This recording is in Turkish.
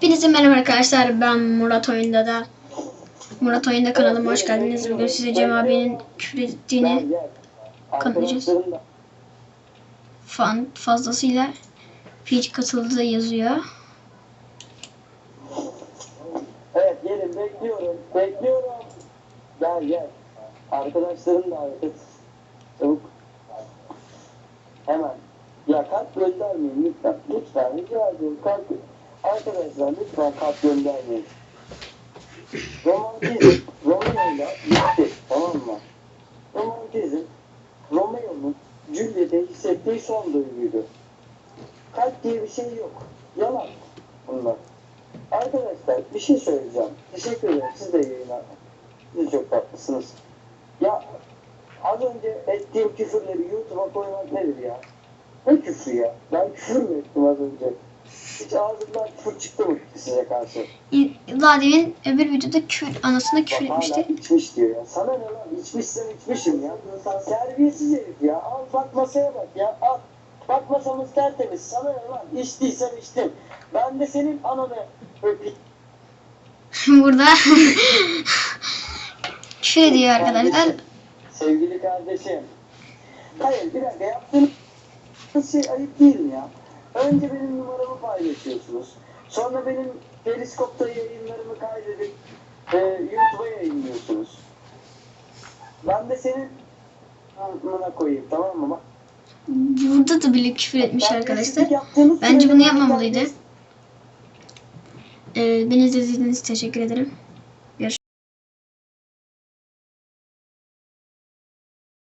Hepinize merhaba arkadaşlar. Ben Murat Oyunda da. Murat Oyunda kanalıma hoş geldiniz. Bugün size Cem abinin küfür ettiğini kanıtlayacağız. Fan fazlasıyla Peach katıldı yazıyor. Evet gelin bekliyorum. Bekliyorum. Gel gel. Arkadaşlarım davet et. Çabuk. Hemen. Ya kart göndermeyin lütfen. Lütfen rica ediyorum. Kart Arkadaşlar lütfen kart göndermeyin. Romantizm. Romeo'yla bitti. Tamam mı? Romantizm. Romeo'nun Juliet'e hissettiği son duyguydu. Kalp diye bir şey yok. Yalan bunlar. Arkadaşlar bir şey söyleyeceğim. Teşekkür ederim. Siz de yayına. Siz çok tatlısınız. Ya az önce ettiğim küfürleri YouTube'a koymak nedir ya? Ne küfür ya? Ben küfür mü ettim az önce? Hiç ağzımdan küfür çıktı mı size karşı? İ- Daha demin öbür videoda küfür, anasına küfür Bak hala etmişti. içmiş diyor ya. Sana ne lan? İçmişsem içmişim ya. Terbiyesiz herif ya. Al bak masaya bak ya. Al. Bak masamız tertemiz. Sana ne lan? İçtiysem içtim. Ben de senin ananı öpeyim. Burada küfür ediyor arkadaşlar. Sevgili kardeşim. Hayır bir dakika yaptığınız şey ayıp değil mi ya? Önce benim numaramı paylaşıyorsunuz. Sonra benim periskopta yayınlarımı kaydedip e, YouTube'a yayınlıyorsunuz. Ben de senin amına koyayım tamam mı? Bak, Burada da bile küfür etmiş terbiyesizlik arkadaşlar. Bence bunu ben yapmamalıydı. Ee, beni izlediğiniz için teşekkür ederim.